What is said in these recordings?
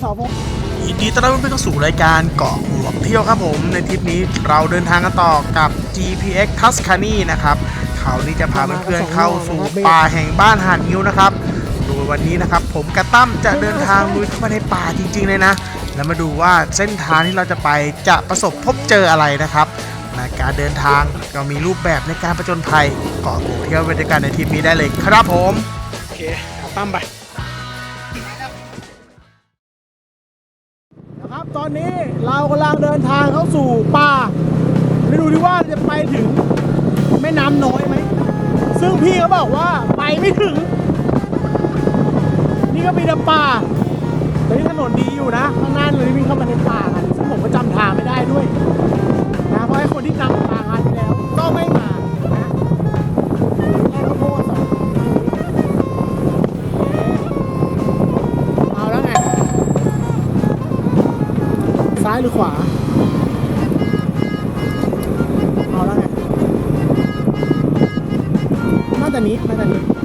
เสาพงยินดีต้อนรับเพื่อนๆเข้าสู่รายการเกาะหัวเที่ยวครับผม ในทริปนี้เราเดินทางกันต่อกับ GPX Tuscany นะครับเขาวนี้จะพาเพื่อนๆเข้าสู่ป่าแห่งบ้านหาดนิ้วนะครับ โดยวันนี้นะครับ ผมกระตั้มจะเดินทางลุยเข้าไปในป่าจริง ๆ เลยนะ แล้วมาดูว่าเส้นทางที่เราจะไปจะประสบพบเจออะไรนะครับในการเดินทางก็มีรูปแบบในการประจนภัยเกาะหัวเที่ยวบรรยากาศในทริปนี้ได้เลยครับผมโอเคตั้มไป อนนี้เรากำลังเดินทางเข้าสู่ป่าไม่รู้ดิว่าจะไปถึงแม่น้ำน้อยไหม ซึ่งพี่เขาบอกว่าไปไม่ถึง นี่ก็มีแต่ป่าแต่นี่ถนนดีอยู่นะ ข้างหน้าเลยวิ่งเข้ามาในป่ากันซึ่งผมก็จำทางไม่ได้ด้วยนะเพราะไอ้คนที่นำทางมาที่แล้วก็ไม่มาายหรือขวาเอาแล้วไงน่าจะนี้น่าจะนี้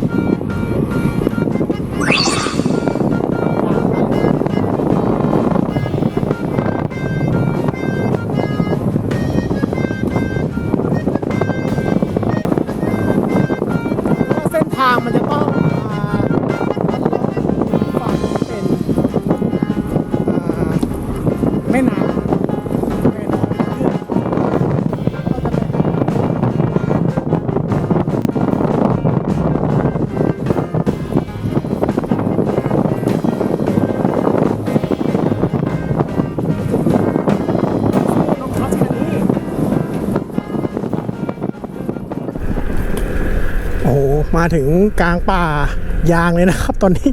มาถึงกลางป่ายางเลยนะครับ ตอนนี้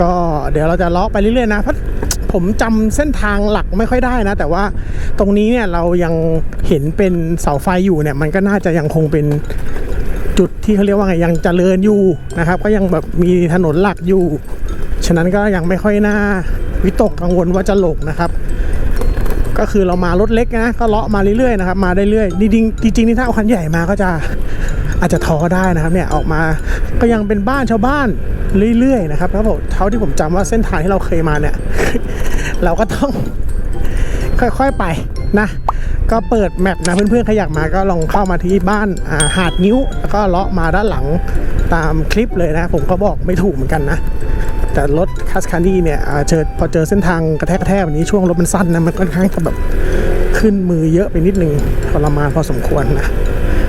ก็เดี๋ยวเราจะเลาะไปเรื่อยๆนะเพราะผมจำเส้นทางหลักไม่ค่อยได้นะ แต่ว่าตรงนี้เนี่ยเรายังเห็นเป็นเสาไฟอยู่เนี่ย มันก็น่าจะยังคงเป็นจุดที่เขาเรียกว่าไงยังเจริญอยู่นะครับ ก็ยังแบบมีถนนหลักอยู่ ฉะนั้นก็ยังไม่ค่อยน่าวิตกกังวลว่าจะหลงนะครับ ก็คือเรามารถเล็กนะ ก็เลาะมาเรื่อยๆนะครับ มาได้เรื่อยจริงจริงๆนี่ถ้าเอาคันใหญ่มาก็จะ อาจจะท้อได้นะครับเนี่ยออกมาก็ยังเป็นบ้านชาวบ้านเรื่อยๆนะครับแล้วผมเท่าที่ผมจำว่าเส้นทางที่เราเคยมาเนี่ย เราก็ต้องค่อยๆไปนะ ก็เปิดแมปนะเพื่อนๆใครอยากมาก็ลองเข้ามาที่บ้านอ่าหาดนิ้ว แล้วก็เลาะมาด้านหลังตามคลิปเลยนะ ผมก็บอกไม่ถูกเหมือนกันนะ แต่รถคัสคานี่เนี่ยอ่าเจอพอเจอเส้นทางกระแทกกระแทกแบบนี้ช่วงรถมันสั้นนะมันค่อนข้างจะแบบขึ้นมือเยอะไปนิดนึงทรมานพอสมควรนะ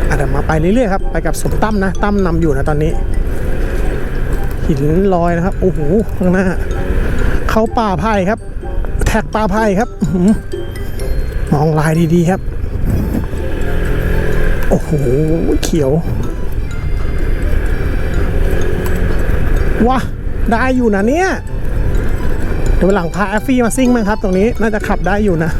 อาจจะมาไปเรื่อยๆครับ ไปกับสมตั้มนะ ตั้มนำอยู่นะตอนนี้ หินลอยนะครับ โอ้โห ข้างหน้า เขาป่าไผ่ครับ แท็กป่าไผ่ครับมองลายดีๆครับ โอ้โห เขียวว้าได้อยู่นะเนี่ย เดี๋ยวหลังพาแอฟฟี่มาซิ่งมั้งครับ ตรงนี้น่าจะขับได้อยู่นะ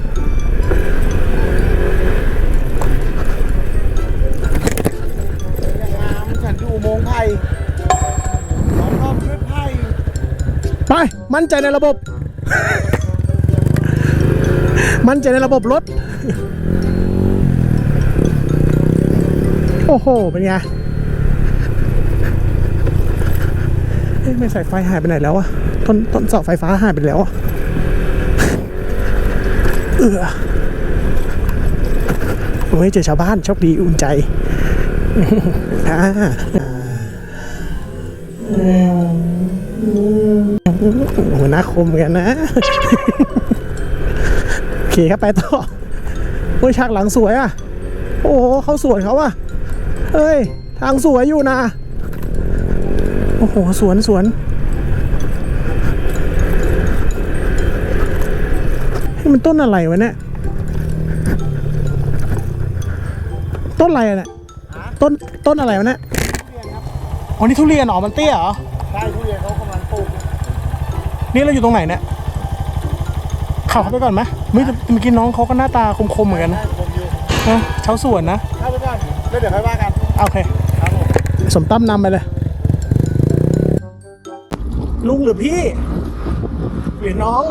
มั่นใจในระบบ มั่นใจในระบบรถ โอ้โห เป็นไงเอ๊ะไม่ใสายไฟหายไปไหนแล้วอะต้นต้นเสาไฟฟ้าหายไปแล้วอะเออโอ้ยเจอชาวบ้านโชคดีอุ่นใจอ่า หัวหน้าคมเหมือนกันนะ โอเคครับไปต่อโอ้ยฉากหลังสวยอะ โอ้โหเขาสวนเขาอะเฮ้ย ทางสวยอยู่นะ โอ้โห สวนสวนให้ยมันต้นอะไรวะเนี่ย ต้นอะไรอะเนี่ยต้นต้นอะไรวะเนี่ยอ๋อนี่ทุเรียนเหรอ มันเตี้ยเหรอ ใช่ทุเรียนเขากำลังปลูก นี่เราอยู่ตรงไหนเนี่ยขับเข้าไปก่อนไหมเมื่อเมื่อกี้น้องเขาก็หน้าตาคมๆเหมือนกันนะผมอยู่นะชาวสวนนะเข้าไปก่อนแล้วเดี๋ยวค่อยว่ากันโอเค ครับผมสมตั้มนำไปเลย ลุงหรือพี่หรือน้อง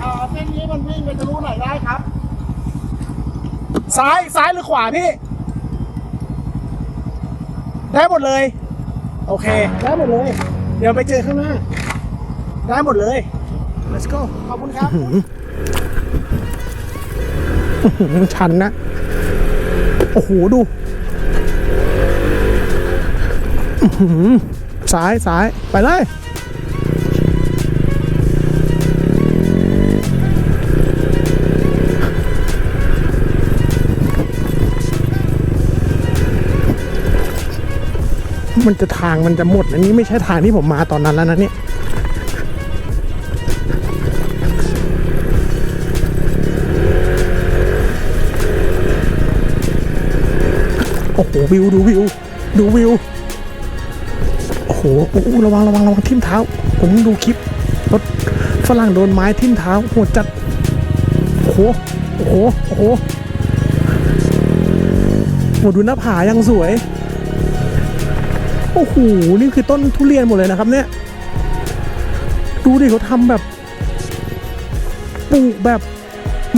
อ่าเส้นนี้มันวิ่งไปทะลุไหนได้ครับ ซ้ายซ้ายหรือขวาพี่ ได้หมดเลย โอเค ได้หมดเลย เดี๋ยวไปเจอข้างหน้า ได้หมดเลย let's go ขอบคุณครับ ชันนะ โอ้โห ดูซ้ายซ้ายไปเลย มันจะทางมันจะหมด อันนี้ไม่ใช่ทางที่ผมมาตอนนั้นแล้วนะเนี่ยโอ้โหวิวดูวิว ดูวิว โอ้โหโอ้โหระวังระวังระวังทิ่มเท้า ผมดูคลิปรถฝรั่งโดนไม้ทิ่มเท้าโหดจัดโอ้โหโอ้โหโอ้โหดูหน้าผายังสวย อ้โห นี่คือต้นทุเรียนหมดเลยนะครับเนี่ย ดูดิเขาทำแบบปลูกแบบ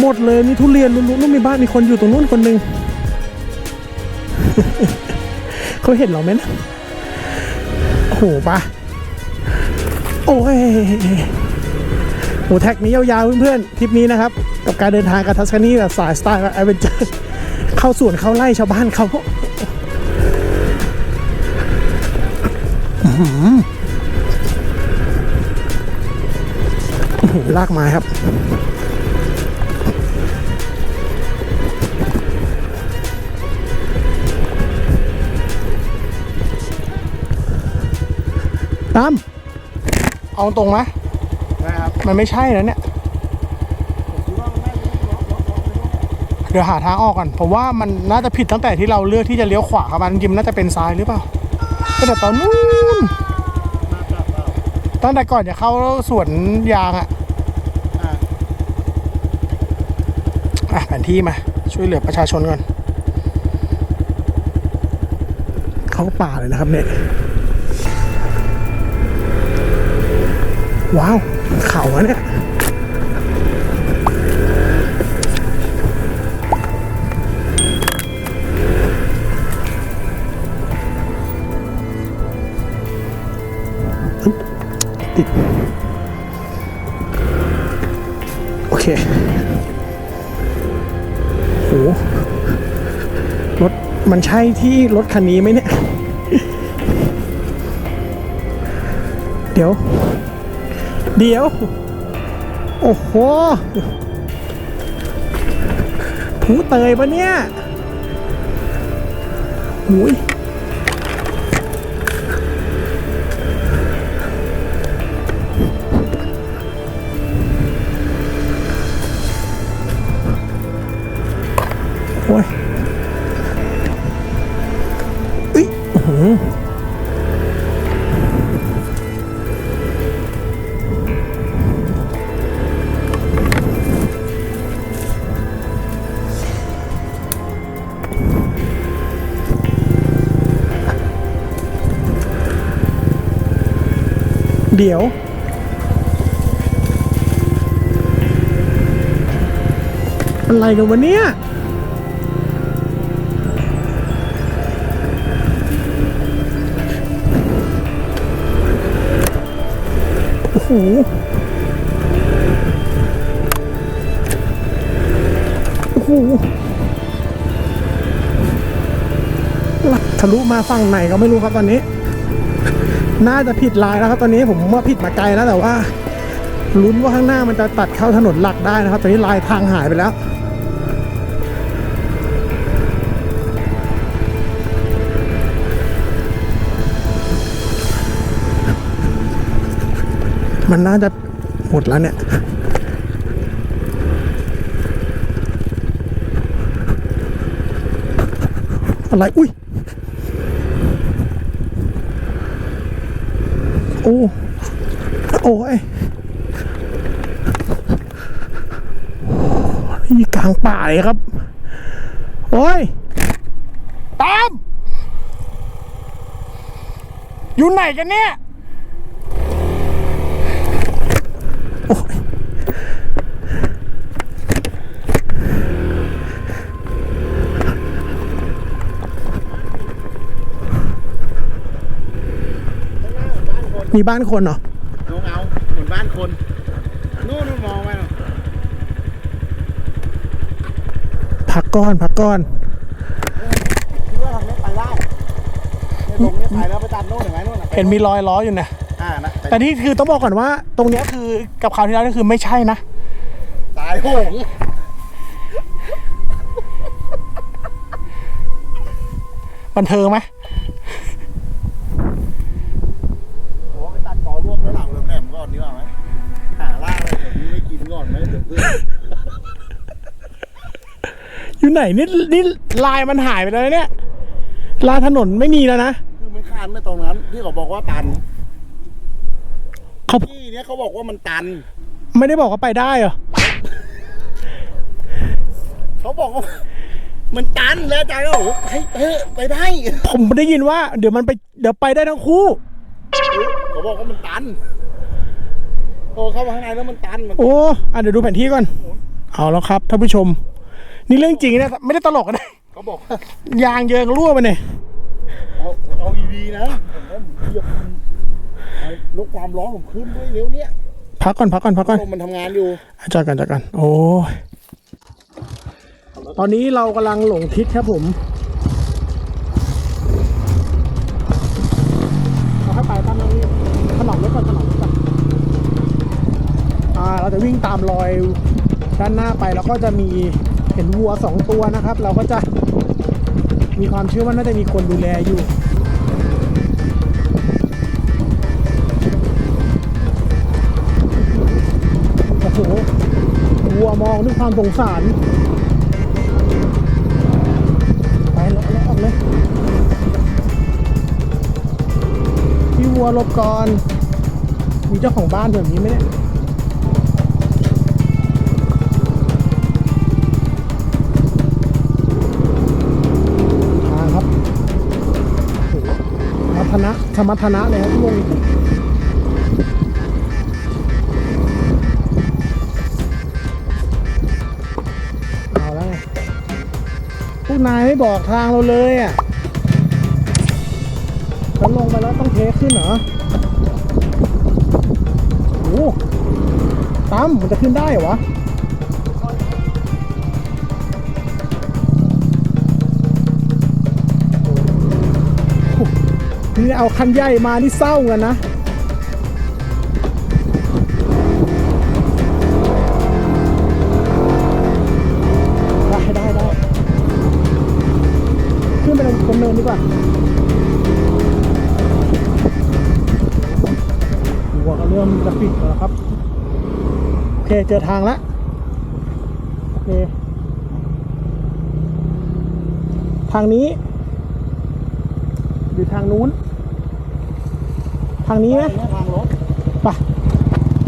หมดเลยนี่ทุเรียนลุ้นๆมีบ้านมีคนอยู่ตรงนู้นคนหนึ่งเขาเห็นเราไหมนะโอ้โหปะโอ้ยโหแท็กนี้ยาวๆเพื่อนๆทริปนี้นะครับ กับการเดินทางกับทัสคานีแบบสายสไตล์แบบแอดเวนเจอร์เข้าสวนเข้าไร่ชาวบ้านเขา ลากไม้ครับตามเอาตรงไหมนะครับมันไม่ใช่แล้วเนี่ยเดี๋ยวหาทางออกก่อนผมว่ามันน่าจะผิดตั้งแต่ที่เราเลือกที่จะเลี้ยวขวาครับมันจริงๆมันน่าจะเป็นซ้ายหรือเปล่า ตั้งแต่ตอนนู้นตั้งแต่ก่อนจะเข้าสวนยางอะอ่าอะแผนที่มา ช่วยเหลือประชาชนก่อน เข้าป่าเลยนะครับเนี่ย ว้าว เขาอะเนี่ย ติด โอเคโหรถมันใช่ที่รถคันนี้ไหมเนี่ย เดี๋ยว เดี๋ยว โอ้โหผูเตยปะเนี่ยหุย เดี๋ยว อะไรกันวะเนี่ยโอ้โหโอ้โหทะลุมาฝั่งไหนก็ไม่รู้ครับตอนนี้ น่าจะผิดลายแล้วครับตอนนี้ผมว่าผิดมาไกลแล้วแต่ว่าลุ้นว่าข้างหน้ามันจะตัดเข้าถนนหลักได้นะครับตอนนี้ลายทางหายไปแล้ว มันน่าจะหมดแล้วเนี่ยอะไรอุ้ย โอ้โอ้ยนี่กลางป่าเลยครับ โอ้ย ตาม อยู่ไหนกันเนี่ย มีบ้านคนเหรอลุงเอาหนูนบ้านคนนู่นนู่นมองไปน่ะพักก้อนพักก้อนคิดว่าทางนี้ไปได้เนี่ยลงเนี่ยไปแล้วไปตัดโน่นเห็นไหมโน่นน่ะไปเห็นมีรอยล้ออยู่นะอ่านะแต่นี่คือต้องบอกก่อนว่า ตรงเนี้ยคือกับคราวที่แล้วนี่คือไม่ใช่นะตายโหงบันเทิงไหม อนไหมเดี๋ยวเพื่อนอยู่ไหนนี่นี่ลายมันหายไปแล้วเนี่ยลายถนนไม่มีแล้วนะคือไม่คานไม่ตรงนั้นที่เขาบอกว่าตันเขาที่เนี้ยเขาบอกว่ามันตัน ไม่ได้บอกว่าไปได้เหรอเขาบอกว่ามันตันแล้วอาจารย์ก็บอกว่าเฮ้ยเฮ้ยไปได้ผมได้ยินว่า เดี๋ยวมันไปเดี๋ยวไปได้ทั้งคู่เขาบอกว่ามันตัน โอ้เข้ามาข้างในแล้วมันตันมันโอ้อะเดี๋ยวดูแผนที่ก่อน เอาแล้วครับท่านผู้ชม นี่เรื่องจริงนะไม่ได้ตลกนะเขาบอกว่ายางเยิงรั่วไปเนี่ยเอาเอาอีวีนะผมว่าผมเหยียบเอาลดความร้อนผมขึ้นด้วยเร็วเนี้ยพักก่อนพักก่อนพักก่อนลมมันทำงานอยู่อะจอดกันจอดกันโอ้ยตอนนี้เรากำลังหลงทิศครับผมเราให้ไปตามนี้ถนอมรถก่อนถนอมรถก่อนอ่า เราจะวิ่งตามรอยด้านหน้าไปแล้วก็จะมีเห็นวัวสองตัวนะครับ เราก็จะมีความเชื่อว่าน่าจะมีคนดูแลอยู่โอ้โหวัวมองด้วยความสงสารไปแล้วแล้วออกเลยพี่วัวหลบก่อนมีเจ้าของบ้านแบบนี้ไหมเนี่ย นะสมรรถนะเลยครับทุกวงเอาแล้วไงพวกนายไม่บอกทางเราเลยอะแล้วลงไปแล้วต้องเทขึ้นเหรอโอ้โหตั้มมันจะขึ้นได้เหรอวะ นี่เอาคันใหญ่มานี่เศร้ากันนะได้ได้ได้ขึ้นไปตรงเนินดีกว่าหัวก็เริ่มจะปิดแล้วครับ โอเค เจอทางแล้วโอเคทางนี้หรือทางนู้น ทางนี้ไหมเนี่ยทางรถไป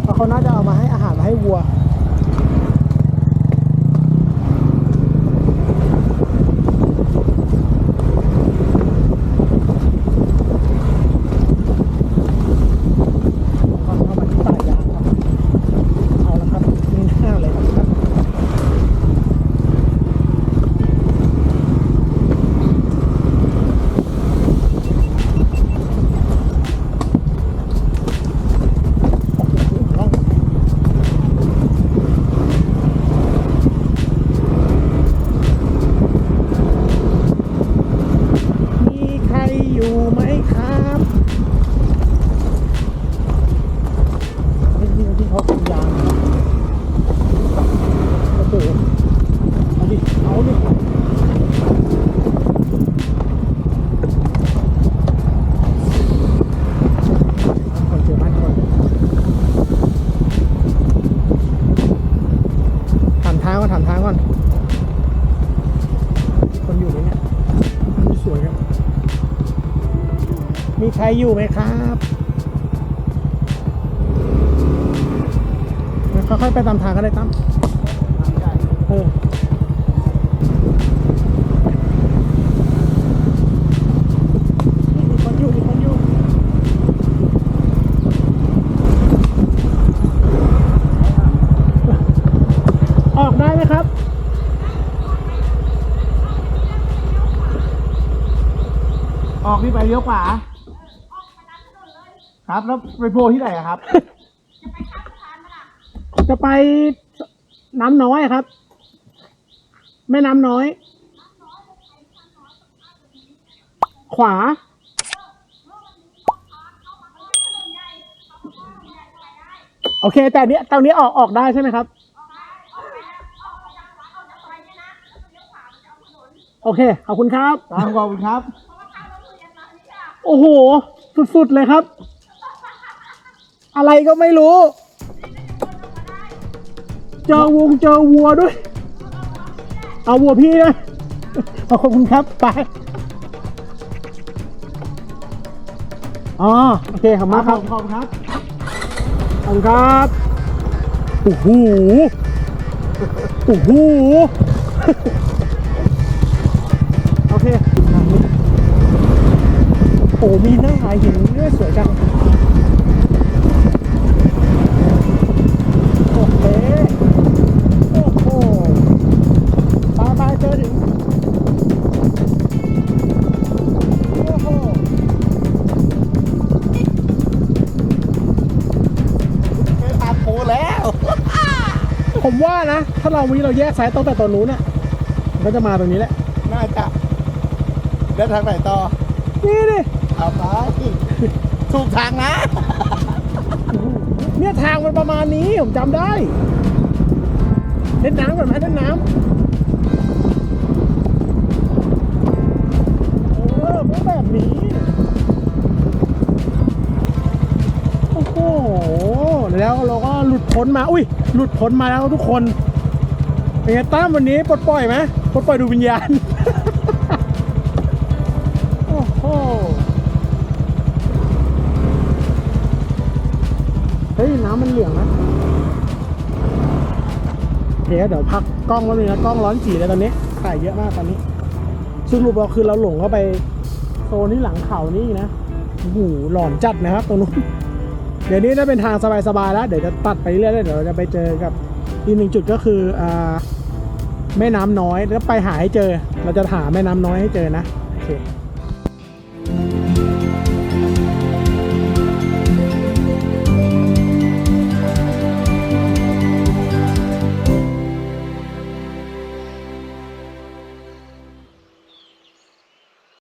เพราะเขาน่าจะเอามาให้อาหารมาให้วัว มีใครอยู่ไหมครับงั้นค่อยๆไปตามทางก็ได้ตั้มทางใหญ่เออนี่มีคนอยู่มีคนอยู่ออกได้ไหมครับ ออกนี่ไปเลี้ยวขวา ครับ แล้วไปโผล่ที่ไหนอะครับจะไปน้ำน้อยครับ แม่น้ำน้อย ขวา โอเค แต่เนี้ยตรงนี้ออกออกได้ใช่ไหมครับ โอเค ขอบคุณครับ ตามขอบคุณครับ โอ้โห สุดๆเลยครับ อะไรก็ไม่รู้ เจอวงเจอวัวด้วย เอาวัวพี่นะ ขอบคุณครับ ไป อ๋อ โอเคขอบคุณมากครับขอบคุณครับ ขอบคุณครับ โอ้โห โอ้โห โอเค โอ้มีหน้าหายหินด้วยสวยจัง ว่านะ ถ้าเราวันนี้เราแยกสายตั้งแต่ตอนนู้นน่ะมันก็จะมาตรงนี้แหละ น่าจะ แล้วทางไหนต่อนี่ดิเอาไปถูกทางนะ เนี่ยทางมันประมาณนี้ผมจำได้เล่นน้ำก่อนไหมเล่นน้ำ พ้นมา อุ้ย หลุดพ้นมาแล้วทุกคน เป็นไงตั้มวันนี้ปลดปล่อยไหมปลดปล่อยดูวิญญาณ โอ้โห เฮ้ย น้ำมันเหลืองนะโอเคเดี๋ยวพักกล้องแล้วนึงนะกล้องร้อนจีเลยตอนนี้ถ่ายเยอะมากตอนนี้สรุปเราคือเราหลงเข้าไปโซนที่หลังเขานี่นะโอ้โหหลอนจัดนะครับตรงนู้น เดี๋ยวนี้น่าเป็นทางสบายๆแล้ว เดี๋ยวจะตัดไปเรื่อยๆเดี๋ยวเราจะไปเจอกับอีกหนึ่งจุดก็คืออ่าแม่น้ำน้อยแล้วไปหาให้เจอ เราจะหาแม่น้ำน้อยให้เจอนะโอเค